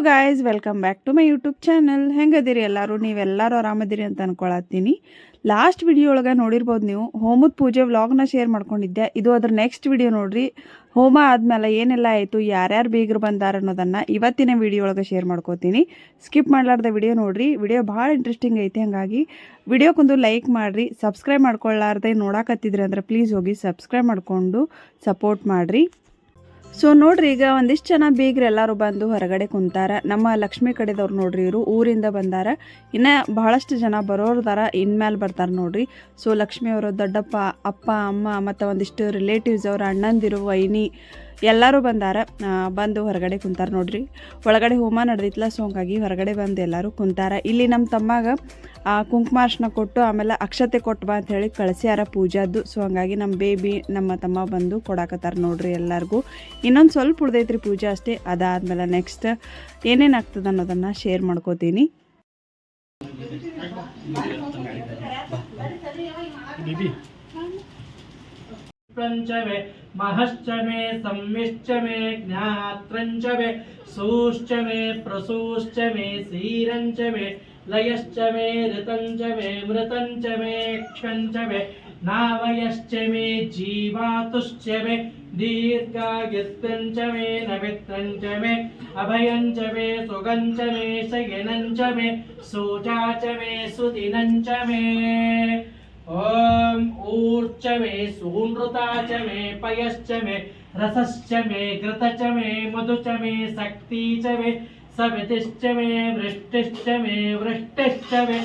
Hello guys welcome back to my YouTube channel ಹೆಂಗದಿರಿ ಎಲ್ಲರೂ? ನೀವೆಲ್ಲರೂ ಆರಾಮದಿರಿ ಅಂತ ಅನ್ಕೊಳತ್ತೀನಿ. ಲಾಸ್ಟ್ ವಿಡಿಯೋ ಒಳಗೆ ನೋಡಿರ್ಬೋದು ನೀವು. ಹೋಮದ ಪೂಜೆ ವ್ಲಾಗ್ನ ಶೇರ್ ಮಾಡ್ಕೊಂಡಿದ್ದೆ. ಇದು ಅದ್ರ ನೆಕ್ಸ್ಟ್ ವಿಡಿಯೋ ನೋಡ್ರಿ. ಹೋಮ ಆದಮೇಲೆ ಏನೆಲ್ಲ ಆಯಿತು, ಯಾರ್ಯಾರು ಬೀಗರು ಬಂದಾರ ಅನ್ನೋದನ್ನು ಇವತ್ತಿನ ವಿಡಿಯೋ ಒಳಗೆ ಶೇರ್ ಮಾಡ್ಕೋತೀನಿ. ಸ್ಕಿಪ್ ಮಾಡಲಾರ್ದ ವಿಡಿಯೋ ನೋಡ್ರಿ. ವಿಡಿಯೋ ಭಾಳ ಇಂಟ್ರೆಸ್ಟಿಂಗ್ ಐತೆ, ಹಾಗಾಗಿ ವಿಡಿಯೋಕ್ಕೊಂದು ಲೈಕ್ ಮಾಡಿರಿ. ಸಬ್ಸ್ಕ್ರೈಬ್ ಮಾಡ್ಕೊಳ್ಳಾರ್ದೆ ನೋಡಾಕತ್ತಿದ್ರಿ ಅಂದ್ರೆ ಪ್ಲೀಸ್ ಹೋಗಿ ಸಬ್ಸ್ಕ್ರೈಬ್ ಮಾಡಿಕೊಂಡು ಸಪೋರ್ಟ್ ಮಾಡಿರಿ. ಸೊ ನೋಡ್ರಿ, ಈಗ ಒಂದಿಷ್ಟು ಜನ ಬೀಗ್ರು ಎಲ್ಲರೂ ಬಂದು ಹೊರಗಡೆ ಕುಂತಾರ. ನಮ್ಮ ಲಕ್ಷ್ಮಿ ಕಡೆದವ್ರು ನೋಡ್ರಿ, ಇವರು ಊರಿಂದ ಬಂದಾರ. ಇನ್ನು ಬಹಳಷ್ಟು ಜನ ಬರೋರ್ದಾರ ಇನ್ಮೇಲೆ ಬರ್ತಾರೆ ನೋಡ್ರಿ. ಸೊ ಲಕ್ಷ್ಮಿ ಅವರು, ದೊಡ್ಡಪ್ಪ, ಅಪ್ಪ, ಅಮ್ಮ, ಮತ್ತು ಒಂದಿಷ್ಟು ರಿಲೇಟಿವ್ಸ್ ಅವ್ರ, ಅಣ್ಣಂದಿರು, ವೈನಿ ಎಲ್ಲರೂ ಬಂದಾರ ಬಂದು ಹೊರಗಡೆ ಕುಂತಾರ ನೋಡ್ರಿ. ಒಳಗಡೆ ಹೋಮ ನಡೆದಿತ್ತಲ್ಲ ಸೊ ಹಂಗಾಗಿ ಹೊರಗಡೆ ಬಂದು ಎಲ್ಲರೂ ಕುಂತಾರ. ಇಲ್ಲಿ ನಮ್ಮ ತಮ್ಮಾಗ ಕುಂಕುಮಾರ್ಶನ ಕೊಟ್ಟು ಆಮೇಲೆ ಅಕ್ಷತೆ ಕೊಟ್ಟು ಬಾ ಅಂತ ಹೇಳಿ ಕಳಿಸ್ಯಾರ ಪೂಜಾದ್ದು. ಸೊ ಹಂಗಾಗಿ ನಮ್ಮ ಬೇಬಿ ನಮ್ಮ ತಮ್ಮ ಬಂದು ಕೊಡಾಕತ್ತಾರ ನೋಡ್ರಿ ಎಲ್ಲರಿಗೂ. ಇನ್ನೊಂದು ಸ್ವಲ್ಪ ಉಳ್ದೈತ್ರಿ ಪೂಜೆ ಅಷ್ಟೇ. ಅದಾದ್ಮೇಲೆ ನೆಕ್ಸ್ಟ್ ಏನೇನು ಆಗ್ತದೆ ಅನ್ನೋದನ್ನು ಶೇರ್ ಮಾಡ್ಕೋತೀನಿ. च मे महश्च मे संविश्च मे ज्ञात्रञ्च मे सूश्च मे प्रसूश्च मे सीरञ्च मे लयश्च मे ऋतञ्च मे मृतञ्च मे क्षञ्च मे नावयश्च मे मे दीर्घायुत्वञ्च मे नमित्रञ्च मे अभयञ्च मे मे ॐ ऊर्च मे सूनृता च मे पयश्च मे रसश्च मे घृत च मे मधु च मे शक्ति च मे सवितिश्च मे वृष्टिश्च मे वृष्टिश्च मे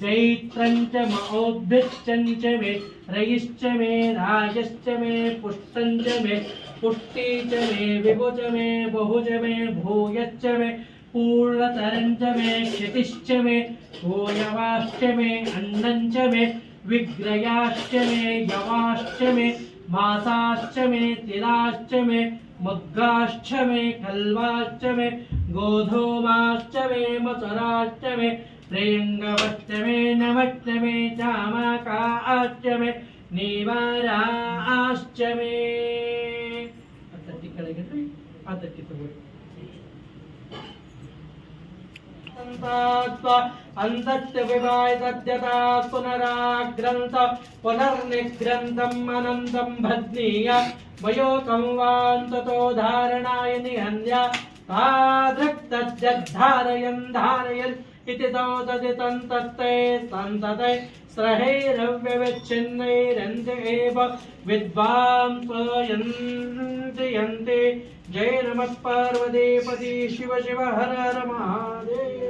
जैत्रञ्च महोद्भिश्चञ्च मे रयिश्च मे राजश्च मे पुष्टञ्च मे पुष्टि च मे विभुज मे बहुज मे भूयश्च मे पूर्णतरञ्च मे क्षितिश्च मे भूयवाश्च मे अन्नञ्च मे विग्रयाश्च मे, यवाश्च मे, मासाश्च मे, तिलाश्च मे, मग्गाश्च मे कल्वाश्च मे, गोधूमाश्च मे, मसराश्च मे, प्रियङ्गवश्च मे, नमश्च मे, चामकाश्च मे, नीवाराश्च मे। आता टिकळे घेतली आता पुनरन्तस्व अन्तस्य विवायतद्यता पुनराग्रन्थ, पुनर्निग्रन्थम् अनन्तम् भज्नीय वयोकंवान्ततो धारणाय निहन्य तादृक्तज्जद्धारयन् धारयन् इति संसदितं तत्ते संसदे एव विद्वां स्वयन्ति यन्ति। जय नमः पार्वतीपति शिव शिव हर हर महादेव।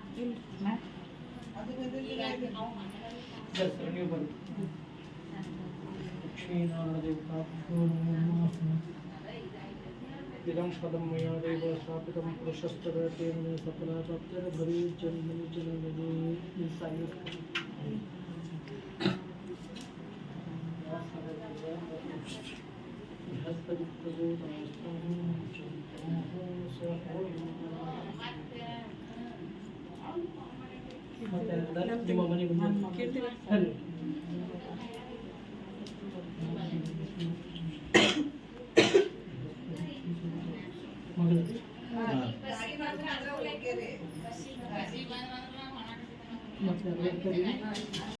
इदं पदं मया देव स्थापितं प्रशस्तराटेन मे सफला प्राप्तिर्भवे जन्मनि जनमने बृहस्पतिप्रदोदास्तं च ನಿಮ್ಮ ಮನೆ ಮುಂದೆ ಸರಿ. ಮಗಳು. ಮತ್ತೆ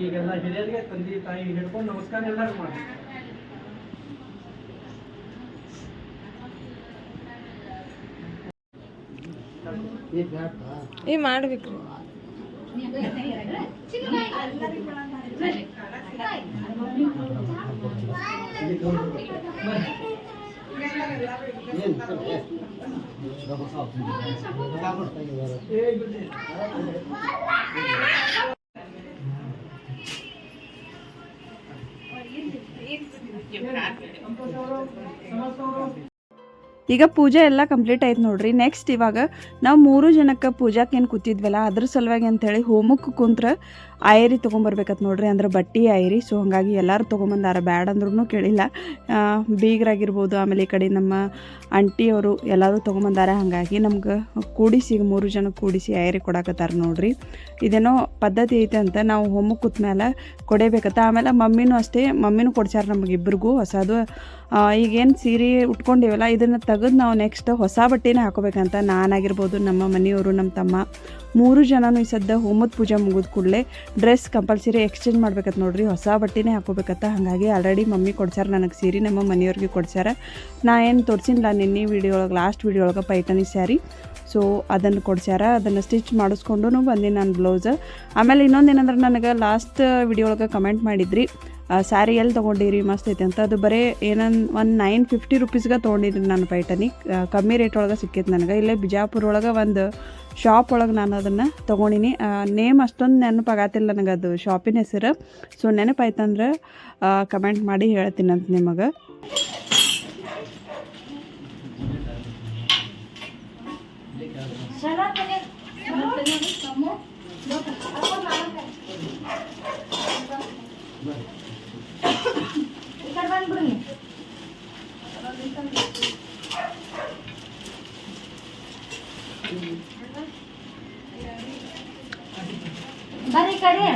ಈಗೆಲ್ಲ ಹಿರಿಯರಿಗೆ ತಂದೆ ತಾಯಿ ಹಿಡ್ಕೊಂಡು ನಮಸ್ಕಾರ ಎಲ್ಲರೂ ಮಾಡಿ ಏ ಮಾಡ್ಬೇಕ್ರಿ ಈಗ ಪೂಜೆ ಎಲ್ಲ ಕಂಪ್ಲೀಟ್ ಆಯ್ತು ನೋಡ್ರಿ. ನೆಕ್ಸ್ಟ್ ಇವಾಗ ನಾವು ಮೂರು ಜನಕ್ಕೆ ಪೂಜಾಕ್ಕೆ ಏನು ಕೂತಿದ್ವಲ್ಲ, ಅದ್ರ ಸಲುವಾಗಿ ಅಂತೇಳಿ ಹೋಮಕ್ಕೆ ಕುಂತ್ರ ಆಯರಿ ತೊಗೊಂಬರ್ಬೇಕತ್ ನೋಡ್ರಿ ಅಂದ್ರೆ ಬಟ್ಟಿ ಐರಿ. ಸೊ ಹಾಗಾಗಿ ಎಲ್ಲರೂ ತೊಗೊಂಬಂದಾರ. ಬ್ಯಾಡ್ ಅಂದ್ರೂ ಕೇಳಿಲ್ಲ. ಬೀಗರಾಗಿರ್ಬೋದು. ಆಮೇಲೆ ಈ ಕಡೆ ನಮ್ಮ ಆಂಟಿಯವರು ಎಲ್ಲರೂ ತೊಗೊಂಬಂದಾರ. ಹಾಗಾಗಿ ನಮ್ಗೆ ಕೂಡಿಸಿ ಮೂರು ಜನ ಕೂಡಿಸಿ ಐರಿ ಕೊಡಾಕತ್ತಾರ ನೋಡ್ರಿ. ಇದೇನೋ ಪದ್ಧತಿ ಐತೆ ಅಂತ ನಾವು ಹೋಮಕ್ಕೆ ಕೂತ್ಮೇಲೆ ಮೇಲೆ ಕೊಡೇಬೇಕತ್ತ. ಆಮೇಲೆ ಮಮ್ಮಿನೂ ಅಷ್ಟೇ, ಮಮ್ಮಿನೂ ಕೊಡ್ಸ್ಯಾರ ನಮಗಿಬ್ಬರಿಗೂ ಹೊಸದು. ಈಗೇನು ಸೀರೆ ಉಟ್ಕೊಂಡಿವಲ್ಲ, ಇದನ್ನು ತೆಗೆದು ನಾವು ನೆಕ್ಸ್ಟ್ ಹೊಸ ಬಟ್ಟೆನೇ ಹಾಕೋಬೇಕಂತ ನಾನಾಗಿರ್ಬೋದು ನಮ್ಮ ಮನೆಯವರು, ನಮ್ಮ ತಮ್ಮ. ಮೂರು ಜನನೂ ಈ ಸದ್ದ ಹೋಮದ ಪೂಜೆ ಮುಗಿದ ಕೂಡಲೇ ಡ್ರೆಸ್ ಕಂಪಲ್ಸರಿ ಎಕ್ಸ್ಚೇಂಜ್ ಮಾಡ್ಬೇಕತ್ ನೋಡ್ರಿ, ಹೊಸ ಬಟ್ಟೆನೇ ಹಾಕೋಬೇಕತ್ತ ಹಾಗಾಗಿ ಆಲ್ರೆಡಿ ಮಮ್ಮಿ ಕೊಡ್ಸ್ಯಾರ, ನನಗೆ ಸೀರೆ ನಮ್ಮ ಮನೆಯವ್ರಿಗೆ ಕೊಡ್ಸ್ಯಾರ. ನಾ ಏನು ತೋರಿಸಿಲ್ಲ ನಿನ್ನೆ ವಿಡಿಯೋ ಒಳಗೆ ಲಾಸ್ಟ್ ವಿಡಿಯೋ ಒಳಗೆ ಪೈಟನಿ ಸ್ಯಾರಿ. ಸೊ ಅದನ್ನು ಕೊಡ್ಸ್ಯಾರ, ಅದನ್ನು ಸ್ಟಿಚ್ ಮಾಡಿಸ್ಕೊಂಡು ಬಂದೀನಿ ನಾನು ಬ್ಲೌಸ್ ಆಮೇಲೆ ಇನ್ನೊಂದು ಏನಂದ್ರೆ ನನಗೆ ಲಾಸ್ಟ್ ವಿಡಿಯೋ ಒಳಗೆ ಕಮೆಂಟ್ ಮಾಡಿದ್ರಿ ಸ್ಯಾರಿ ಎಲ್ಲಿ ತೊಗೊಂಡಿರಿ, ಮಸ್ತ್ ಐತೆ ಅಂತ. ಅದು ಬರೀ ಏನನ್, ಒಂದು ನೈನ್ ಫಿಫ್ಟಿ ರುಪೀಸ್ಗೆ ತೊಗೊಂಡಿದ್ರಿ ನಾನು ಪೈಟನಿ. ಕಮ್ಮಿ ರೇಟ್ ಒಳಗೆ ಸಿಕ್ಕಿತ್ತು ನನಗೆ. ಇಲ್ಲೇ ಬಿಜಾಪುರ ಒಳಗೆ ಒಂದು ಶಾಪ್ ಒಳಗೆ ನಾನು ಅದನ್ನು ತೊಗೊಂಡಿನಿ. ನೇಮ್ ಅಷ್ಟೊಂದು ನೆನಪಾಗತ್ತಿಲ್ಲ ನನಗೆ ಅದು ಶಾಪಿನ ಹೆಸರು. ಸೊ ನೆನಪಾಯ್ತಂದ್ರೆ ಕಮೆಂಟ್ ಮಾಡಿ ಹೇಳ್ತೀನಂತ ನಿಮಗೆ. ಬರ್ರಿ ಕಡೆ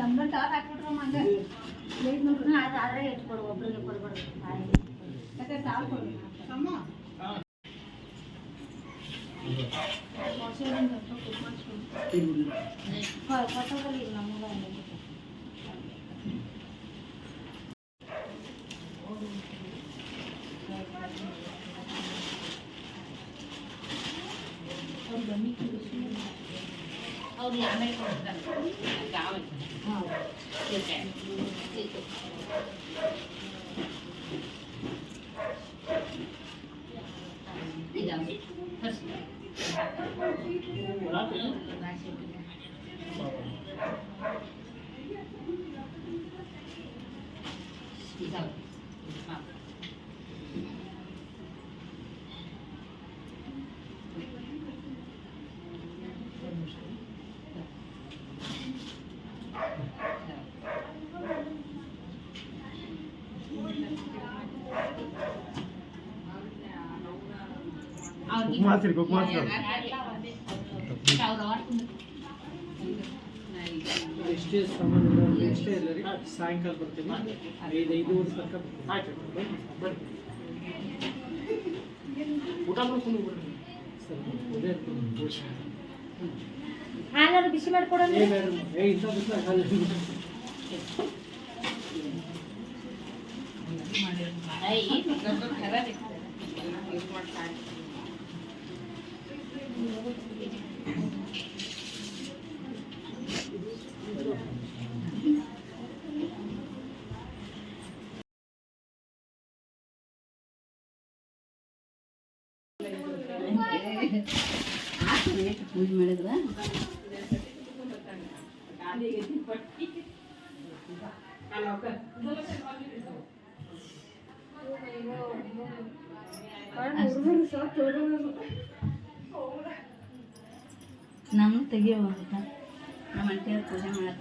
ನಂಬರ್ ಟಾರ್ ಹಾಕ್ಬಿಟ್ರು ಹಂಗ ಅದೇ ಇಟ್ಕೊಡು ಒಬ್ರಿಗೆ ಕೊಡ್ಬಾರ್ದು ಯಾಕಂದ್ರೆ ಟಾಲ್ ಕೊಡ್ಬೇಕು ಫೋಟೋದಲ್ಲಿ ನಮಗೆ ಇದಾವೆ ಹಾಂ ಕುಮಾರ್ಸ್ರಿ ಕುಮಾರ್ಸ್ರಿ ಎಷ್ಟೇ ಸಾಮಾನು ಇದೆ, ಎಷ್ಟೇ ಇಲ್ಲ ರೀ ಸಾಯಂಕಾಲ ಬರ್ತೀನಿ ಐದು ಐದೂವರೆ ತನಕ ಬರ್ತೀನಿ. ಆಯ್ತು ಬನ್ನಿ ಬರ್ರಿ ಊಟ ಮಾಡ್ಕೊಂಡು ಬರ್ರಿ ಹಾಲಾರು ಬಿಸಿ ಮಾಡ್ಕೊಡೋಣ ಏ ಮೇಡಮ್ ಏ ಇಂಥ ಬಿಸ್ಲಾಗ ಹಾಲು ಪೂಜೆ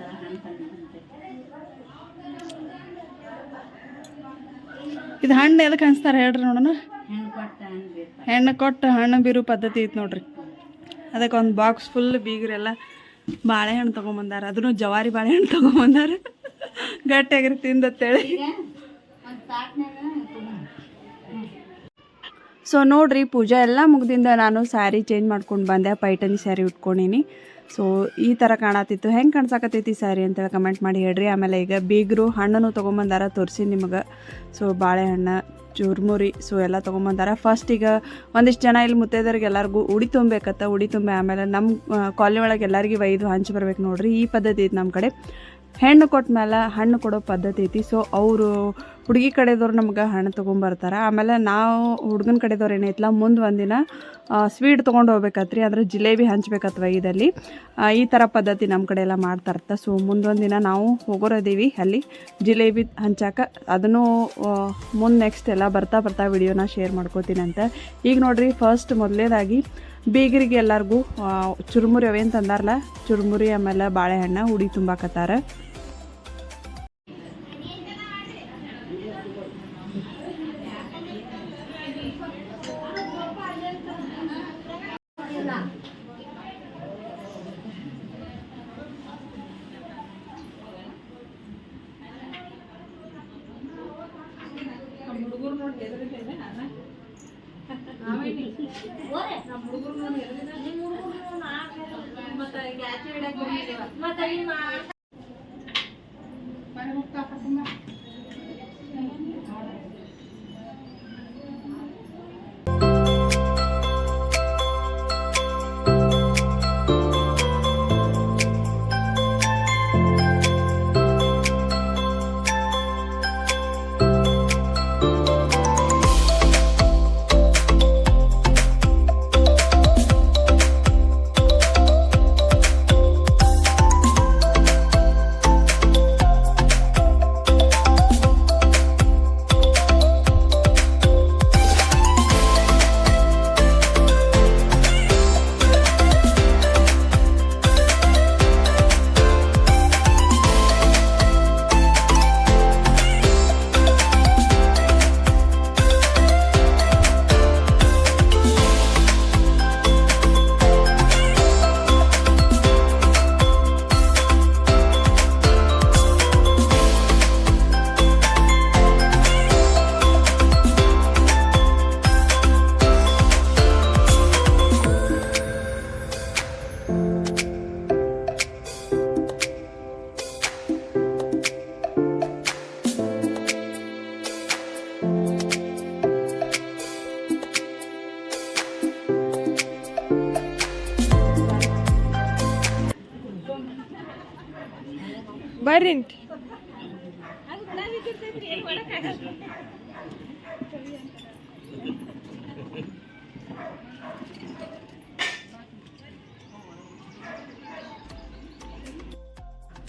ಹಣ್ಣು ಇದು ಹಣ್ಣು ಎದಕ್ಕೆ ಹಂಚ್ತಾರೆ ಹೇಳ್ರಿ ನೋಡೋಣ. ಹೆಣ್ಣು ಕೊಟ್ಟ ಹಣ್ಣು ಹೆಣ್ಣು ಕೊಟ್ಟು ಹಣ್ಣು ಬೀರು ಪದ್ಧತಿ ಐತೆ ನೋಡ್ರಿ. ಅದಕ್ಕೆ ಒಂದು ಬಾಕ್ಸ್ ಫುಲ್ ಬೀಗರೆಲ್ಲ ಬಾಳೆಹಣ್ಣು ತೊಗೊಂಬಂದಾರ. ಅದನ್ನು ಜವಾರಿ ಬಾಳೆಹಣ್ಣು ತೊಗೊಂಬಂದಾರ. ಗಟ್ಟಿಯಾಗಿರಿ ತಿಂದತ್ತೇಳಿ ಸೊ ನೋಡ್ರಿ ಪೂಜಾ ಎಲ್ಲ ಮುಗ್ದಿಂದ ನಾನು ಸ್ಯಾರಿ ಚೇಂಜ್ ಮಾಡ್ಕೊಂಡು ಬಂದೆ. ಪೈಟನ್ ಸ್ಯಾರಿ ಉಟ್ಕೊಂಡೀನಿ. ಸೊ ಈ ಥರ ಕಾಣತಿತ್ತು. ಹೆಂಗೆ ಕಾಣ್ಸಕತ್ತೈತಿ ಸ್ಯಾರಿ ಅಂತೇಳಿ ಕಮೆಂಟ್ ಮಾಡಿ ಹೇಳ್ರಿ. ಆಮೇಲೆ ಈಗ ಬೀಗರು ಹಣ್ಣನ್ನು ತೊಗೊಂಬಂದಾರ ತೋರಿಸಿ ನಿಮಗೆ. ಸೊ ಬಾಳೆಹಣ್ಣು, ಚುರ್ಮುರಿ ಸೊ ಎಲ್ಲ ತೊಗೊಂಬಂದಾರ. ಫಸ್ಟ್ ಈಗ ಒಂದಿಷ್ಟು ಜನ ಇಲ್ಲಿ ಮುತ್ತೈದರಿಗೆ ಎಲ್ಲರಿಗೂ ಉಡಿ ತುಂಬಬೇಕತ್ತ ಉಡಿ ತುಂಬ ಆಮೇಲೆ ನಮ್ಮ ಕಾಲನಿ ಎಲ್ಲರಿಗೆ ಒಯ್ದು ಹಂಚಿ ಬರ್ಬೇಕು ನೋಡ್ರಿ. ಈ ಪದ್ಧತಿ ಐತಿ ನಮ್ಮ ಕಡೆ. ಹೆಣ್ಣು ಕೊಟ್ಟ ಮೇಲೆ ಹಣ್ಣು ಕೊಡೋ ಪದ್ಧತಿ ಐತಿ. ಸೊ ಅವರು ಹುಡುಗಿ ಕಡೆದವ್ರು ನಮ್ಗೆ ಹಣ್ಣು ತೊಗೊಂಬರ್ತಾರೆ. ಆಮೇಲೆ ನಾವು ಹುಡುಗನ ಕಡೆದವ್ರು ಏನೈತಲ್ಲ ಮುಂದೆ ಒಂದಿನ ಸ್ವೀಟ್ ತೊಗೊಂಡು ಹೋಗ್ಬೇಕತ್ರಿ, ಅಂದರೆ ಜಿಲೇಬಿ ಹಂಚ್ಬೇಕತ್ವ ಇದಲ್ಲಿ. ಈ ಥರ ಪದ್ಧತಿ ನಮ್ಮ ಕಡೆ ಎಲ್ಲ ಮಾಡ್ತಾರತ್ತ. ಸೊ ಮುಂದೊಂದು ದಿನ ನಾವು ಹೋಗೋರದೀವಿ ಅಲ್ಲಿ, ಜಿಲೇಬಿ ಹಂಚಾಕ. ಅದನ್ನು ಮುಂದೆ ನೆಕ್ಸ್ಟ್ ಎಲ್ಲ ಬರ್ತಾ ಬರ್ತಾ ವಿಡಿಯೋನ ಶೇರ್ ಮಾಡ್ಕೋತೀನಿ ಅಂತ ಈಗ ನೋಡ್ರಿ ಫಸ್ಟ್ ಮೊದಲೇದಾಗಿ ಬೀಗರಿಗೆ ಎಲ್ಲರಿಗೂ ಚುರುಮುರಿ ಅವೇನು ತಂದಾರಲ್ಲ ಚುರುಮುರಿ ಆಮೇಲೆ ಬಾಳೆಹಣ್ಣು ಉಡಿ ತುಂಬಾಕತ್ತಾರ. चिरडा घेऊन गेले म्हातारी मा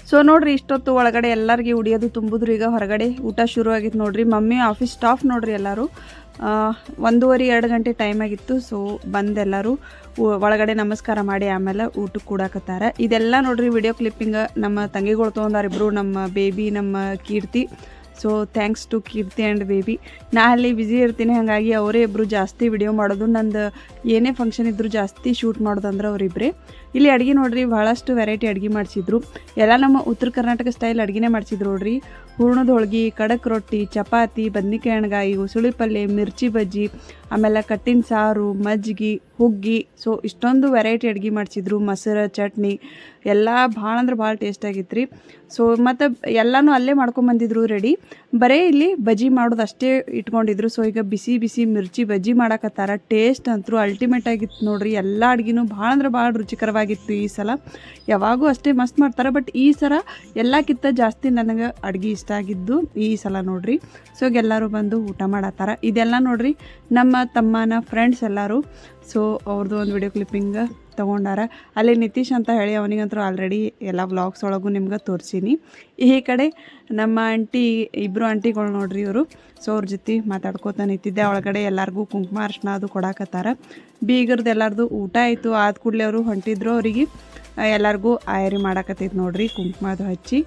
ಸೊ ನೋಡ್ರಿ, ಇಷ್ಟೊತ್ತು ಒಳಗಡೆ ಎಲ್ಲರಿಗೆ ಉಡಿಯೋದು ತುಂಬಿದ್ರು, ಈಗ ಹೊರಗಡೆ ಊಟ ಶುರು ಆಗಿತ್ತು ನೋಡ್ರಿ. ಮಮ್ಮಿ ಆಫೀಸ್ ಸ್ಟಾಫ್ ನೋಡ್ರಿ ಎಲ್ಲರೂ. ಒಂದೂವರೆ, ಎರಡು ಗಂಟೆ ಟೈಮ್ ಆಗಿತ್ತು ಸೊ ಬಂದೆಲ್ಲರೂ ಒಳಗಡೆ ನಮಸ್ಕಾರ ಮಾಡಿ ಆಮೇಲೆ ಊಟಕ್ಕೆ ಕೂಡಾಕತ್ತಾರ. ಇದೆಲ್ಲ ನೋಡ್ರಿ ವಿಡಿಯೋ ಕ್ಲಿಪ್ಪಿಂಗ್ ನಮ್ಮ ತಂಗಿಗಳು ತೊಗೊಂಡಾರ ಇಬ್ರು ನಮ್ಮ ಬೇಬಿ ನಮ್ಮ Keerthi. So thanks to Keerthi and baby ನಾ ಅಲ್ಲಿ ಬ್ಯುಸಿ ಇರ್ತೀನಿ, ಹಾಗಾಗಿ ಅವರೇ ಇಬ್ಬರು ಜಾಸ್ತಿ ವಿಡಿಯೋ ಮಾಡೋದು. ನಂದು ಏನೇ ಫಂಕ್ಷನ್ ಇದ್ದರೂ ಜಾಸ್ತಿ ಶೂಟ್ ಮಾಡೋದಂದ್ರೆ ಅವರಿಬ್ಬರೇ ಇಲ್ಲಿ ಅಡುಗೆ ನೋಡ್ರಿ ಭಾಳಷ್ಟು ವೆರೈಟಿ ಅಡುಗೆ ಮಾಡಿಸಿದ್ರು. ಎಲ್ಲ ನಮ್ಮ ಉತ್ತರ ಕರ್ನಾಟಕ ಸ್ಟೈಲ್ ಅಡುಗೆನೇ ಮಾಡಿಸಿದ್ರು ನೋಡ್ರಿ. ಹೂರ್ಣದ ಹೋಳ್ಗೆ, ಕಡಕ್ ರೊಟ್ಟಿ, ಚಪಾತಿ ಬದ್ನಿಕಾಯಿ ಎಣ್ಗಾಯಿ ಉಸುಳಿ ಪಲ್ಯ ಮಿರ್ಚಿ ಬಜ್ಜಿ, ಆಮೇಲೆ ಕಟ್ಟಿನ ಸಾರು ಮಜ್ಜಿಗೆ ಹುಗ್ಗಿ. ಸೊ ಇಷ್ಟೊಂದು ವೆರೈಟಿ ಅಡುಗೆ ಮಾಡಿಸಿದ್ರು, ಮೊಸರು, ಚಟ್ನಿ, ಎಲ್ಲ ಭಾಳ ಅಂದ್ರೆ ಭಾಳ ಟೇಸ್ಟ್ ಆಗಿತ್ತು ರೀ ಸೊ ಮತ್ತು ಎಲ್ಲನೂ ಅಲ್ಲೇ ಮಾಡ್ಕೊಂಬಂದಿದ್ರು ರೆಡಿ ಬರೀ ಇಲ್ಲಿ ಬಜ್ಜಿ ಮಾಡೋದು ಅಷ್ಟೇ ಇಟ್ಕೊಂಡಿದ್ರು. ಸೊ ಈಗ ಬಿಸಿ ಬಿಸಿ ಮಿರ್ಚಿ ಬಜ್ಜಿ ಮಾಡಕತ್ತಾರ. ಟೇಸ್ಟ್ ಅಂತೂ ಅಲ್ಟಿಮೇಟ್ ಆಗಿತ್ತು ನೋಡ್ರಿ. ಎಲ್ಲ ಅಡುಗೆನೂ ಭಾಳ ಅಂದ್ರೆ ಭಾಳ ರುಚಿಕರವಾಗಿತ್ತು ಈ ಸಲ. ಯಾವಾಗೂ ಅಷ್ಟೇ ಮಸ್ತ್ ಮಾಡ್ತಾರೆ ಬಟ್ ಈ ಸಲ ಎಲ್ಲಕ್ಕಿಂತ ಜಾಸ್ತಿ ನನಗೆ ಅಡುಗೆ ಇಷ್ಟ ಆಗಿದ್ದು ಈ ಸಲ ನೋಡ್ರಿ. ಸೊ ಎಲ್ಲರೂ ಬಂದು ಊಟ ಮಾಡತ್ತಾರ. ಇದೆಲ್ಲ ನೋಡ್ರಿ ನಮ್ಮ ತಮ್ಮನ ಫ್ರೆಂಡ್ಸ್ ಎಲ್ಲರೂ. ಸೊ ಅವ್ರದ್ದು ಒಂದು ವಿಡಿಯೋ ಕ್ಲಿಪ್ಪಿಂಗ್ ತೊಗೊಂಡಾರ. ಅಲ್ಲಿ ನಿತೀಶ್ ಅಂತ ಹೇಳಿ ಅವನಿಗಂತೂ ಆಲ್ರೆಡಿ ಎಲ್ಲ ವ್ಲಾಗ್ಸ್ ಒಳಗೂ ನಿಮ್ಗೆ ತೋರಿಸೀನಿ. ಈ ಕಡೆ ನಮ್ಮ ಆಂಟಿ ಇಬ್ಬರು ಆಂಟಿಗಳು ನೋಡ್ರಿ ಇವರು. ಸೊ ಅವ್ರ ಜೊತೆ ಮಾತಾಡ್ಕೋತ ನಿಂತಿದ್ದೆ. ಒಳಗಡೆ ಎಲ್ಲರಿಗೂ ಕುಂಕುಮ ಅರ್ಶನ ಅದು ಕೊಡಾಕತ್ತಾರ. ಬೀಗರ್ದು ಎಲ್ಲರದು ಊಟ ಆಯಿತು. ಆದ ಕೂಡಲೇ ಅವರು ಹೊಂಟಿದ್ರು ಅವರಿಗೆ. ಎಲ್ಲರಿಗೂ ಆಯರಿ ಮಾಡಾಕತ್ತೈತೆ ನೋಡ್ರಿ ಕುಂಕುಮ ಅದು ಹಚ್ಚಿ.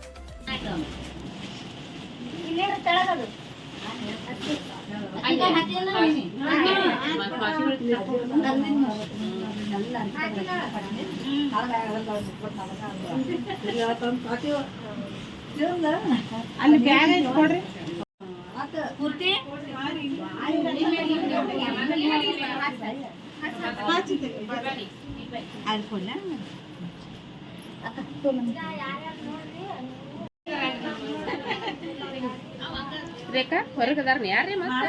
ಹಾಕಿಲ್ಲ ಅಲ್ಲಿ. ಬ್ಯಾಗ್ ಐತೆ ಕೊಡ್ರಿ. ಪೂರ್ತಿ ರೇಖಾ ಹೊರಗದಾರ ಯಾರ್ರಿ ಮತ್ತೆ?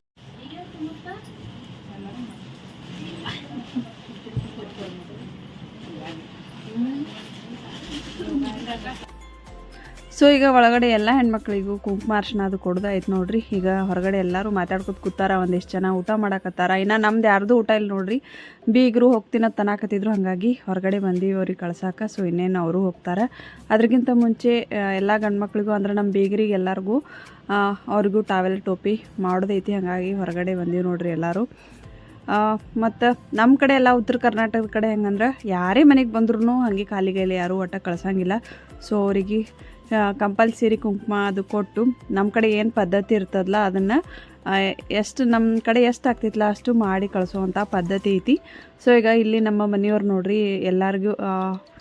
ಸೊ ಈಗ ಒಳಗಡೆ ಎಲ್ಲ ಹೆಣ್ಮಕ್ಳಿಗೂ ಕುಂಕುಮ ಅರ್ಶನ ಅದು ಕೊಡ್ದಾಯ್ತು ನೋಡ್ರಿ. ಈಗ ಹೊರಗಡೆ ಎಲ್ಲರೂ ಮಾತಾಡ್ಕೊತ ಕೂತಾರ, ಒಂದಿಷ್ಟು ಜನ ಊಟ ಮಾಡಕತ್ತಾರ. ಇನ್ನು ನಮ್ದು ಯಾರ್ದು ಊಟ ಇಲ್ಲ ನೋಡ್ರಿ. ಬೀಗರು ಹೋಗ್ತೀನ ತನಾಕತ್ತಿದ್ರು ಹಾಗಾಗಿ ಹೊರಗಡೆ ಬಂದೀವಿ ಅವ್ರಿಗೆ ಕಳ್ಸಾಕ ಸೊ, ಇನ್ನೇನು ಅವರು ಹೋಗ್ತಾರೆ. ಅದ್ರಗಿಂತ ಮುಂಚೆ ಎಲ್ಲ ಗಂಡ್ಮಕ್ಳಿಗೂ ಅಂದ್ರೆ ನಮ್ಮ ಬೀಗರಿಗೆ ಎಲ್ಲರಿಗೂ ಅವ್ರಿಗೂ ಟಾವೆಲ್ ಟೋಪಿ ಮಾಡೋದೈತಿ. ಹಾಗಾಗಿ ಹೊರಗಡೆ ಬಂದೀವಿ ನೋಡ್ರಿ ಎಲ್ಲರೂ. ಮತ್ತು ನಮ್ಮ ಕಡೆ ಎಲ್ಲ ಉತ್ತರ ಕರ್ನಾಟಕದ ಕಡೆ ಹೆಂಗಂದ್ರೆ, ಯಾರೇ ಮನೆಗೆ ಬಂದ್ರೂ ಹಾಗೆ ಕಾಲಿಗೆಯಲ್ಲಿ ಯಾರೂ ಒಟ್ಟ ಕಳ್ಸಂಗಿಲ್ಲ. ಸೊ, ಅವರಿಗೆ ಕಂಪಲ್ಸರಿ ಕುಂಕುಮ ಅದು ಕೊಟ್ಟು ನಮ್ಮ ಕಡೆ ಏನು ಪದ್ಧತಿ ಇರ್ತದಲ್ಲ ಅದನ್ನು ಎಷ್ಟು ನಮ್ಮ ಕಡೆ ಎಷ್ಟು ಆಗ್ತಿತ್ತಲ್ಲ ಅಷ್ಟು ಮಾಡಿ ಕಳಿಸುವಂಥ ಪದ್ಧತಿ ಐತಿ. ಸೊ ಈಗ ಇಲ್ಲಿ ನಮ್ಮ ಮನೆಯವ್ರು ನೋಡ್ರಿ, ಎಲ್ಲರಿಗೂ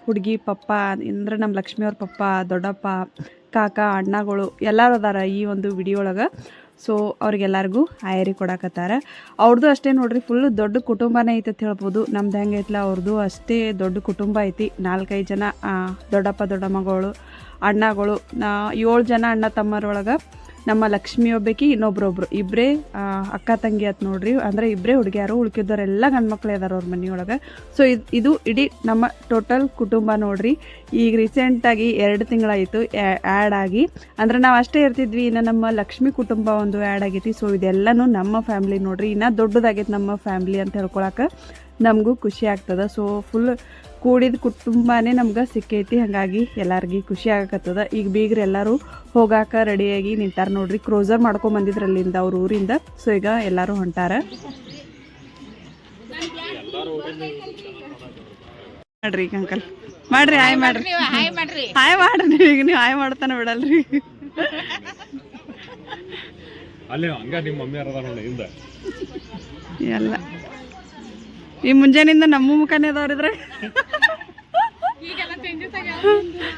ಹುಡುಗಿ, ಪಪ್ಪ, ಅಂದ್ರೆ ನಮ್ಮ ಲಕ್ಷ್ಮಿಯವ್ರ ಪಪ್ಪ, ದೊಡ್ಡಪ್ಪ, ಕಾಕ, ಅಣ್ಣಗಳು ಎಲ್ಲರೂ ಅದಾರ ಈ ಒಂದು ವಿಡಿಯೋ ಒಳಗೆ ಸೊ ಅವ್ರಿಗೆಲ್ಲರಿಗೂ ಆಯರಿ ಕೊಡಕತ್ತಾರ. ಅವ್ರದ್ದು ಅಷ್ಟೇ ನೋಡ್ರಿ ಫುಲ್ ದೊಡ್ಡ ಕುಟುಂಬನೇ ಐತೆ ಅಂತ ಹೇಳ್ಬೋದು. ನಮ್ದು ಹೆಂಗೈತಲ್ಲ ಅವ್ರದ್ದು ಅಷ್ಟೇ ದೊಡ್ಡ ಕುಟುಂಬ ಐತಿ. ನಾಲ್ಕೈದು ಜನ ದೊಡ್ಡಪ್ಪ ದೊಡ್ಡ ದೊಡ್ಡಮ್ಮಗಳು ಅಣ್ಣಗಳು ಏಳು ಜನ ಅಣ್ಣ ತಮ್ಮರೊಳಗೆ ನಮ್ಮ ಲಕ್ಷ್ಮಿ ಒಬ್ಬಾಕಿ, ಇನ್ನೊಬ್ರೊಬ್ರು. ಇಬ್ಬರೇ ಅಕ್ಕ ತಂಗಿ ಆತ್ ನೋಡ್ರಿ. ಅಂದರೆ ಇಬ್ಬರೇ ಹುಡುಗಿಯಾರು, ಉಳ್ಕಿದ್ದವರೆಲ್ಲ ಗಂಡ್ಮಕ್ಳು ಇದಾರೆ ಅವ್ರ ಮನೆಯೊಳಗೆ. ಸೊ ಇದು ಇದು ಇಡೀ ನಮ್ಮ ಟೋಟಲ್ ಕುಟುಂಬ ನೋಡ್ರಿ. ಈಗ ರೀಸೆಂಟಾಗಿ ಎರಡು ತಿಂಗಳಾಯಿತು ಆ್ಯಡ್ ಆಗಿ. ಅಂದ್ರೆ ನಾವು ಅಷ್ಟೇ ಇರ್ತಿದ್ವಿ, ಇನ್ನು ನಮ್ಮ ಲಕ್ಷ್ಮಿ ಕುಟುಂಬ ಒಂದು ಆ್ಯಡ್ ಆಗೈತಿ. ಸೊ ಇದೆಲ್ಲನೂ ನಮ್ಮ ಫ್ಯಾಮ್ಲಿ ನೋಡ್ರಿ. ಇನ್ನೂ ದೊಡ್ಡದಾಗೈತೆ ನಮ್ಮ ಫ್ಯಾಮ್ಲಿ ಅಂತ ಹೇಳ್ಕೊಳಕ್ಕೆ ನಮಗೂ ಖುಷಿ ಆಗ್ತದೆ. ಸೊ ಫುಲ್ ಕೂಡಿದ ಕುಟುಂಬನೇ ನಮ್ಗೆ ಸಿಕ್ಕೈತಿ. ಹಾಗಾಗಿ ಎಲ್ಲಾರ್ಗಿ ಖುಷಿ ಆಗಕತ್ತದ. ಈಗ ಬೀಗ್ರೆ ಎಲ್ಲರೂ ಹೋಗಾಕ ರೆಡಿಯಾಗಿ ನಿಂತಾರ ನೋಡ್ರಿ. ಕ್ರೋಸರ್ ಮಾಡ್ಕೊಂಡ್ ಬಂದಿದ್ರು ಅಲ್ಲಿಂದ ಅವ್ರ ಊರಿಂದ. ಸೊ ಈಗ ಎಲ್ಲರೂ ಹೊಂಟಾರ. ಮಾಡ್ರಿ ಈಗ ಅಂಕಲ್. ಮಾಡ್ರಿ ಹಾಯ್ ಮಾಡ್ರಿ. ಹಾಯ್ ಮಾಡ್ರಿ ಹಾಯ್ ಮಾಡ್ರಿ. ನೀವು ಈಗ ನೀವು ಹಾಯ್ ಮಾಡ್ತಾನೆ ಬಿಡಲ್ರಿ. ಅಲ್ಲೇ ಹಂಗ ನಿಮ್ಮ ಮಮ್ಮಿ ಅರದ ನೋಡಿ ಹಿಂದೆ. ಎಲ್ಲ. ಈ ಮುಂಜಾನಿಂದ ನಮ್ಮ ಮುಖನೇ ಅದಾವ್ರಿದ್ರೆ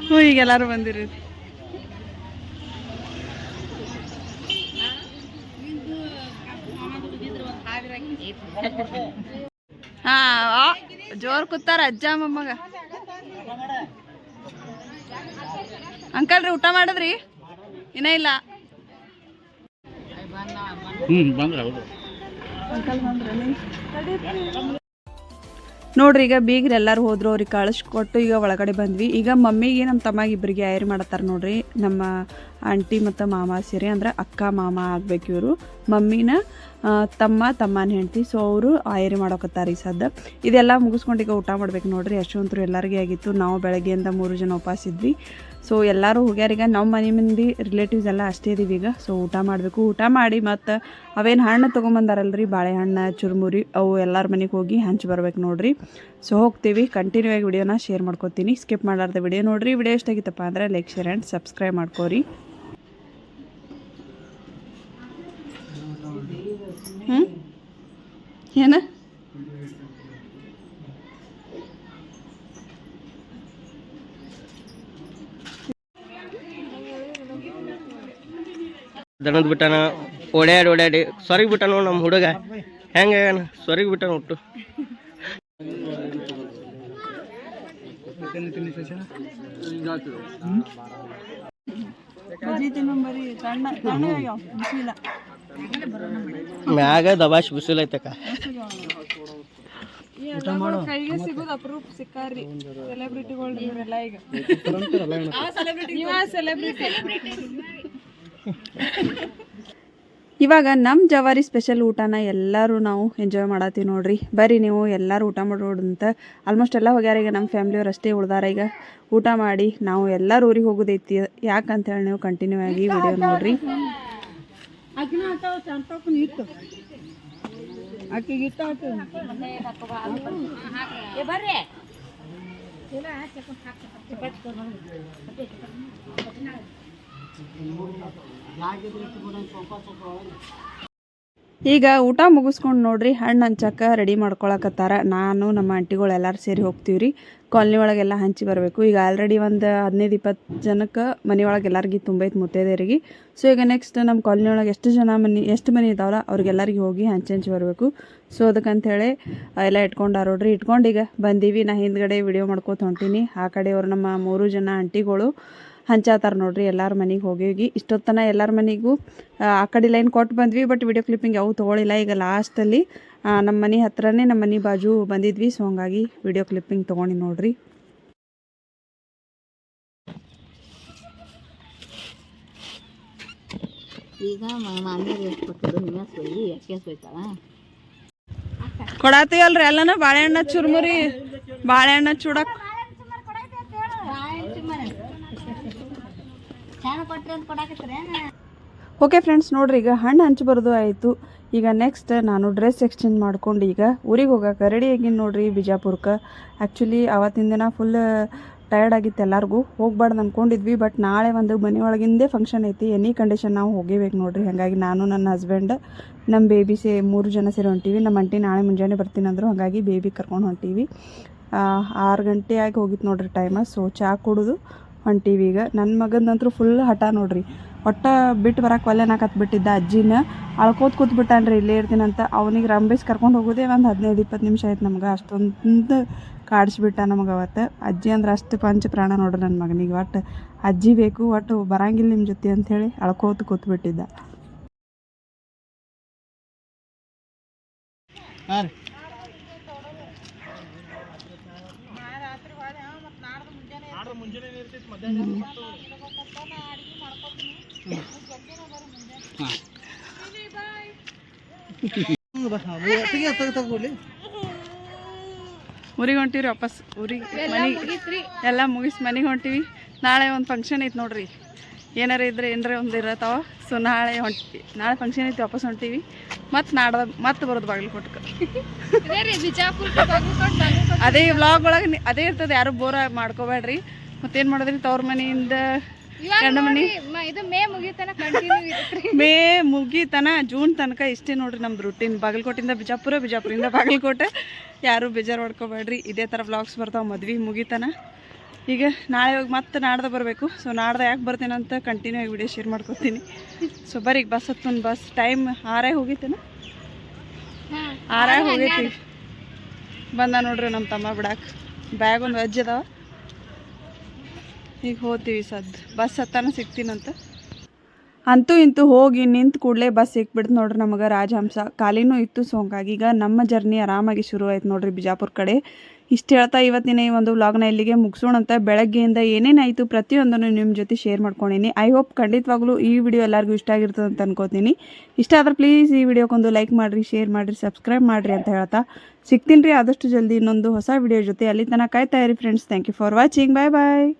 ಹ್ಞೂ ಈಗ ಎಲ್ಲರೂ ಬಂದಿರಿ. ಹಾ ಜೋರ್ ಕೂತಾರ ಅಜ್ಜ ಮೊಮ್ಮಗ. ಅಂಕಲ್ ರೀ ಊಟ ಮಾಡಿದ್ರಿ? ಇನ್ನ ಇಲ್ಲ. ಹ್ಮ್ ಬಂದ್ರ ಹೌದು. ನೋಡ್ರಿ, ಈಗ ಬೀಗ್ರ ಎಲ್ಲರೂ ಹೋದ್ರು, ಅವ್ರಿಗೆ ಕಳಿಸ್ಕೊಟ್ಟು ಈಗ ಒಳಗಡೆ ಬಂದ್ವಿ. ಈಗ ಮಮ್ಮಿಗೆ ನಮ್ಮ ತಮ್ಮಗೆ ಇಬ್ಬರಿಗೆ ಆಯರ್ ಮಾಡತ್ತಾರ ನೋಡ್ರಿ, ನಮ್ಮ ಆಂಟಿ ಮತ್ತು ಮಾಮ ಸೀರೆ, ಅಂದ್ರೆ ಅಕ್ಕ, ಮಾಮ ಆಗ್ಬೇಕು ಇವರು. ಮಮ್ಮಿನ ತಮ್ಮ, ತಮ್ಮನ ಹೆಂಡತಿ ಸೊ ಅವರು ಐರಿ ಮಾಡೋಕತ್ತಾರ ಈ ಸದ್ದ. ಇದೆಲ್ಲ ಮುಗಿಸ್ಕೊಂಡು ಈಗ ಊಟ ಮಾಡ್ಬೇಕು ನೋಡ್ರಿ, ಯಶವಂತರು ಎಲ್ಲರಿಗೆ ಆಗಿತ್ತು. ನಾವು ಬೆಳಗ್ಗೆಯಿಂದ ಮೂರು ಜನ ಉಪವಾಸ ಇದ್ವಿ ಸೊ ಎಲ್ಲರೂ ಹೋಗ್ಯಾರೀಗ ನಮ್ಮ ಮನೆ ಮಂದಿ ರಿಲೇಟಿವ್ಸ್ ಎಲ್ಲ ಅಷ್ಟೇ ಇದೀವಿ ಈಗ. ಸೊ ಊಟ ಮಾಡಬೇಕು. ಊಟ ಮಾಡಿ ಮತ್ತು ಅವೇನು ಹಣ್ಣು ತೊಗೊಂಬಂದಾರಲ್ರಿ? ಬಾಳೆಹಣ್ಣು, ಚುರುಮುರಿ ಅವು ಎಲ್ಲರ ಮನೆಗೆ ಹೋಗಿ ಹಂಚಿ ಬರ್ಬೇಕು ನೋಡ್ರಿ. ಸೊ ಹೋಗ್ತೀವಿ. ಕಂಟಿನ್ಯೂ ಆಗಿ ವಿಡಿಯೋನ ಶೇರ್ ಮಾಡ್ಕೋತೀನಿ. ಸ್ಕಿಪ್ ಮಾಡಾರ್ದ ವಿಡಿಯೋ ನೋಡ್ರಿ. ವಿಡಿಯೋ ಎಷ್ಟಾಗಿತ್ತಪ್ಪ ಅಂದರೆ ಲೈಕ್ ಶೇರ್ ಆ್ಯಂಡ್ ಸಬ್ಸ್ಕ್ರೈಬ್ ಮಾಡ್ಕೋರಿ. ಹ್ಞೂ ಏನ? ದನದ ಬಿಟ್ಟಾನ ಓಡ್ಯಾಡಿ ಓಡ್ಯಾಡಿ. ಸೊರಗಿ ಬಿಟ್ಟಾನ ನಮ್ಮ ಹುಡುಗ. ಹೆಂಗ ಸೊರಗಿ ಬಿಟ್ಟಾನ ಒಟ್ಟು. ಮ್ಯಾಗ ದಬಾಶ್ ಬಿಸಿಲೈತಕ್ಕ ಕೈಗೆ ಸಿಗೋದು ಅಪರೂಪ ಸಿಕ್ಕಾರ್ರಿ. ಸೆಲೆಬ್ರಿಟಿಗಳು ಈಗ. ಇವಾಗ ನಮ್ಮ ಜವಾರಿ ಸ್ಪೆಷಲ್ ಊಟನ ಎಲ್ಲರೂ ನಾವು ಎಂಜಾಯ್ ಮಾಡತ್ತೀವಿ ನೋಡ್ರಿ. ಬರ್ರಿ ನೀವು ಎಲ್ಲರೂ ಊಟ ಮಾಡೋದಂತ ಆಲ್ಮೋಸ್ಟ್ ಎಲ್ಲ ಹೋಗ್ಯಾರ, ಈಗ ನಮ್ಮ ಫ್ಯಾಮ್ಲಿಯವ್ರು ಅಷ್ಟೇ ಉಳ್ದಾರ. ಈಗ ಊಟ ಮಾಡಿ ನಾವು ಎಲ್ಲರೂ ಊರಿಗೆ ಹೋಗೋದೈತಿ. ಯಾಕಂತೇಳಿ ನೀವು ಕಂಟಿನ್ಯೂ ಆಗಿ ವಿಡಿಯೋ ನೋಡ್ರಿ. ಬರ್ರಿ. ಈಗ ಊಟ ಮುಗಿಸ್ಕೊಂಡು ನೋಡ್ರಿ, ಹಣ್ಣು ಹಂಚಕ್ಕ ರೆಡಿ ಮಾಡ್ಕೊಳಕತ್ತಾರ. ನಾನು, ನಮ್ಮ ಆಂಟಿಗಳು ಎಲ್ಲರೂ ಸೇರಿ ಹೋಗ್ತೀವಿ ರೀ ಕಾಲನಿ ಒಳಗೆಲ್ಲ ಹಂಚಿ ಬರಬೇಕು. ಈಗ ಆಲ್ರೆಡಿ ಒಂದು ಹದಿನೈದು ಇಪ್ಪತ್ತು ಜನಕ್ಕೆ ಮನೆ ಒಳಗೆ ಎಲ್ಲರಿಗೆ ತುಂಬೈತೆ ಮುತ್ತೈದೆಯರಿಗೆ. ಸೊ ಈಗ ನೆಕ್ಸ್ಟ್ ನಮ್ಮ ಕಾಲನಿ ಒಳಗೆ ಎಷ್ಟು ಜನ ಮನೆ, ಎಷ್ಟು ಮನೆ ಇದಾವಲ್ಲ ಅವ್ರಿಗೆಲ್ಲರಿಗೆ ಹೋಗಿ ಹಂಚಿ ಹಂಚಿ ಬರಬೇಕು. ಸೊ ಅದಕ್ಕಂಥೇಳಿ ಎಲ್ಲ ಇಟ್ಕೊಂಡಾರ ನೋಡ್ರಿ. ಇಟ್ಕೊಂಡು ಈಗ ಬಂದೀವಿ. ನಾ ಹಿಂದ್ಗಡೆ ವಿಡಿಯೋ ಮಾಡ್ಕೋತ ಹೊಂಟೀನಿ. ಆ ಕಡೆಯವ್ರು ನಮ್ಮ ಮೂರು ಜನ ಆಂಟಿಗಳು. ಹಂಚಾತಾರ ನೋಡ್ರಿ ಎಲ್ಲರ ಮನೆಗೆ ಹೋಗಿ ಹೋಗಿ. ಇಷ್ಟೊತ್ತನ ಎಲ್ಲರ ಮನೆಗೂ ಆ, ಕಡೆ ಲೈನ್ ಕೊಟ್ಟು ಬಂದ್ವಿ ಬಟ್ ವಿಡಿಯೋ ಕ್ಲಿಪ್ಪಿಂಗ್ ಯಾವ ತೊಗೊಳಿಲ್ಲ. ಈಗ ಲಾಸ್ಟಲ್ಲಿ ನಮ್ಮ ಮನೆ ಹತ್ರನೇ ನಮ್ಮ ಮನೆ ಬಾಜು ಬಂದಿದ್ವಿ ಸೊ ಹಂಗಾಗಿ ವಿಡಿಯೋ ಕ್ಲಿಪ್ಪಿಂಗ್ ತೊಗೊಂಡು ನೋಡ್ರಿ. ಈಗ ಕೊಡಾತೀವಲ್ರಿ ಎಲ್ಲನ ಬಾಳೆಹಣ್ಣ ಚುರ್ಮುರಿ ಬಾಳೆಹಣ್ಣ ಚೂಡಕ್. ಓಕೆ ಫ್ರೆಂಡ್ಸ್ ನೋಡ್ರಿ, ಈಗ ಹಣ್ಣು ಹಂಚಿ ಬರೋದು ಆಯಿತು. ಈಗ ನೆಕ್ಸ್ಟ್ ನಾನು ಡ್ರೆಸ್ ಎಕ್ಸ್ಚೇಂಜ್ ಮಾಡ್ಕೊಂಡು ಈಗ ಊರಿಗೆ ಹೋಗಕ್ಕೆ ರೆಡಿ ಆಗಿನ ನೋಡ್ರಿ ಬಿಜಾಪುರಕ್ಕೆ ಆ್ಯಕ್ಚುಲಿ ಅವತ್ತಿನ ದಿನ ಫುಲ್ ಟಯರ್ಡ್ ಆಗಿತ್ತು ಎಲ್ಲರಿಗೂ. ಹೋಗ್ಬಾರ್ದು ಅಂದ್ಕೊಂಡಿದ್ವಿ ಬಟ್ ನಾಳೆ ಒಂದು ಮನೆ ಒಳಗಿಂದೇ ಫಂಕ್ಷನ್ ಐತಿ. ಎನಿ ಕಂಡೀಷನ್ ನಾವು ಹೋಗಿಬೇಕು ನೋಡ್ರಿ. ಹಾಗಾಗಿ ನಾನು, ನನ್ನ ಹಸ್ಬೆಂಡ್ ನಮ್ಮ ಬೇಬಿ ಸೇ ಮೂರು ಜನ ಸೇರಿ ಹೊಂಟೀವಿ. ನಮ್ಮ ಅಂಟಿ ನಾಳೆ ಮುಂಜಾನೆ ಬರ್ತೀನಿ ಅಂದರು. ಹಾಗಾಗಿ ಬೇಬಿ ಕರ್ಕೊಂಡು ಹೊಂಟೀವಿ. ಆರು ಗಂಟೆ ಆಗಿ ಹೋಗಿತ್ತು ನೋಡ್ರಿ ಟೈಮ ಸೊ ಚಹಾ ಕುಡಿದು. ಹೊಂಟೀವಿ ಈಗ ನನ್ನ ಮಗನಂತೂ ಫುಲ್ ಹಠ ನೋಡ್ರಿ. ಒಟ್ಟ ಬಿಟ್ಟು ಬರಕ್ಕೆ ಒಲ್ಲೆನಾಕತ್ ಬಿಟ್ಟಿದ್ದ ಅಜ್ಜಿನ. ಅಳ್ಕೋತ ಕೂತ್ಬಿಟ್ಟಾನ್ರಿ ಇಲ್ಲೇ ಇರ್ತೀನಂತ ಅವನಿಗೆ ರಂಬೇಶ್ ಕರ್ಕೊಂಡು ಹೋಗೋದೇ ಒಂದು ಹದಿನೈದು ಇಪ್ಪತ್ತು ನಿಮಿಷ ಆಯ್ತು ನಮ್ಗೆ. ಅಷ್ಟೊಂದು ಕಾಡಿಸ್ಬಿಟ್ಟ ನಮಗೆ ಅವತ್ತು. ಅಜ್ಜಿ ಅಂದ್ರೆ ಅಷ್ಟು ಪಂಚ ಪ್ರಾಣ ನೋಡ್ರಿ ನನ್ನ ಮಗನಿಗೆ. ಒಟ್ಟು ಅಜ್ಜಿ ಬೇಕು, ಒಟ್ಟು ಬರಂಗಿಲ್ಲ ನಿಮ್ಮ ಜೊತೆ ಅಂಥೇಳಿ ಅಳ್ಕೋತ ಕೂತ್ಬಿಟ್ಟಿದ್ದ ಊರಿಗೆ ಹೊಂಟಿವ್ರಿ ವಾಪಸ್. ಊರಿಗೆ ಮನೆಗೆ ಎಲ್ಲ ಮುಗಿಸಿ ಮನೆಗೆ ಹೊಂಟಿವಿ. ನಾಳೆ ಒಂದು ಫಂಕ್ಷನ್ ಐತೆ ನೋಡ್ರಿ. ಏನಾರ ಇದ್ರೆ ಏನಾರ ಒಂದು ಇರತ್ತಾವ. ಸೊ ನಾಳೆ ಹೊಂಟಿ ನಾಳೆ ಫಂಕ್ಷನ್ ಐತಿ ವಾಪಸ್ ಹೊಂಟೀವಿ ಮತ್ತೆ ನಾಡ್ದ ಮತ್ತೆ ಬರೋದು ಬಾಗಲಕೋಟಕ್ಕೆ ಅದೇ ವ್ಲಾಗ್ ಒಳಗೆ ಅದೇ ಇರ್ತದೆ ಯಾರು ಬೋರ ಮಾಡ್ಕೋಬೇಡ್ರಿ. ಮತ್ತೇನು ಮಾಡಿದ್ರಿ ತವ್ರ ಮನೆಯಿಂದ ಗಂಡ ಮನೆ? ಮೇ ಮುಗಿತನ ಮೇ ಜೂನ್ ತನಕ ಇಷ್ಟೇ ನೋಡ್ರಿ ನಮ್ದು ರುಟೀನ್ ಬಾಗಲಕೋಟಿಂದ ಬಿಜಾಪುರ ಬಿಜಾಪುರಿಂದ ಬಾಗಲಕೋಟೆ. ಯಾರು ಬೇಜಾರು ಮಾಡ್ಕೋಬೇಡ್ರಿ. ಇದೇ ಥರ ವ್ಲಾಗ್ಸ್ ಬರ್ತಾವೆ ಮದ್ವೆ ಮುಗಿತನ ಈಗ ನಾಳೆ ಹೋಗಿ ಮತ್ತೆ ನಾಡ್ದ ಬರಬೇಕು. ಸೊ ನಾಡ್ದ ಯಾಕೆ ಬರ್ತೀನಿ ಅಂತ ಕಂಟಿನ್ಯೂ ಆಗಿ ವಿಡಿಯೋ ಶೇರ್ ಮಾಡ್ಕೊತೀನಿ. ಸೊ ಬರೀಗ ಬಸ್ ಹತ್ತೊಂದು ಬಸ್. ಟೈಮ್ ಆರೇ ಹೋಗಿತ್ತೇನ ಆರೇ ಹೋಗೈತಿ. ಬಂದ ನೋಡ್ರಿ ನಮ್ಮ ತಮ್ಮ ಬಿಡಾಕ. ಬ್ಯಾಗ್ ಒಂದು ವೆಜ್ ಅದಾವ. ಈಗ ಹೋಗ್ತೀವಿ ಸದ್ ಬಸ್ ಹತ್ತಾನ ಸಿಗ್ತೀನಂತ ಅಂತೂ. ಇಂತೂ ಹೋಗಿ ನಿಂತು ಕೂಡಲೇ ಬಸ್ ಸಿಕ್ಬಿಡ್ತು ನೋಡ್ರಿ ನಮಗೆ ರಾಜಹಂಸ. ಖಾಲಿನೂ ಇತ್ತು ಸೊ ಹಂಗಾಗಿ ಈಗ ನಮ್ಮ ಜರ್ನಿ ಆರಾಮಾಗಿ ಶುರು ಆಯ್ತು ನೋಡ್ರಿ ಬಿಜಾಪುರ ಕಡೆ. ಇಷ್ಟು ಹೇಳ್ತಾ ಇವತ್ತಿನ ಈ ಒಂದು ವ್ಲಾಗ್ನ ಇಲ್ಲಿಗೆ ಮುಗಿಸೋಣಂತ ಬೆಳಗ್ಗೆಯಿಂದ ಏನೇನಾಯಿತು ಪ್ರತಿಯೊಂದನ್ನು ನಿಮ್ಮ ಜೊತೆ ಶೇರ್ ಮಾಡ್ಕೊಂಡಿನಿ. ಐ ಹೋಪ್ ಖಂಡಿತವಾಗ್ಲೂ ಈ ವಿಡಿಯೋ ಎಲ್ಲರಿಗೂ ಇಷ್ಟ ಆಗಿರ್ತದೆ ಅಂತ ಅನ್ಕೋತೀನಿ. ಇಷ್ಟ ಆದ್ರೆ ಪ್ಲೀಸ್ ಈ ವಿಡಿಯೋಕ್ಕೊಂದು ಲೈಕ್ ಮಾಡಿರಿ ಶೇರ್ ಮಾಡಿರಿ ಸಬ್ಸ್ಕ್ರೈಬ್ ಮಾಡಿರಿ ಅಂತ ಹೇಳ್ತಾ. ಸಿಗ್ತೀನಿ ರೀ ಆದಷ್ಟು ಜಲ್ದಿ ಇನ್ನೊಂದು ಹೊಸ ವಿಡಿಯೋ ಜೊತೆ. ಅಲ್ಲಿ ತನಕ ಕಾಯ್ತಾ ಇರಿ friends thank you for watching bye bye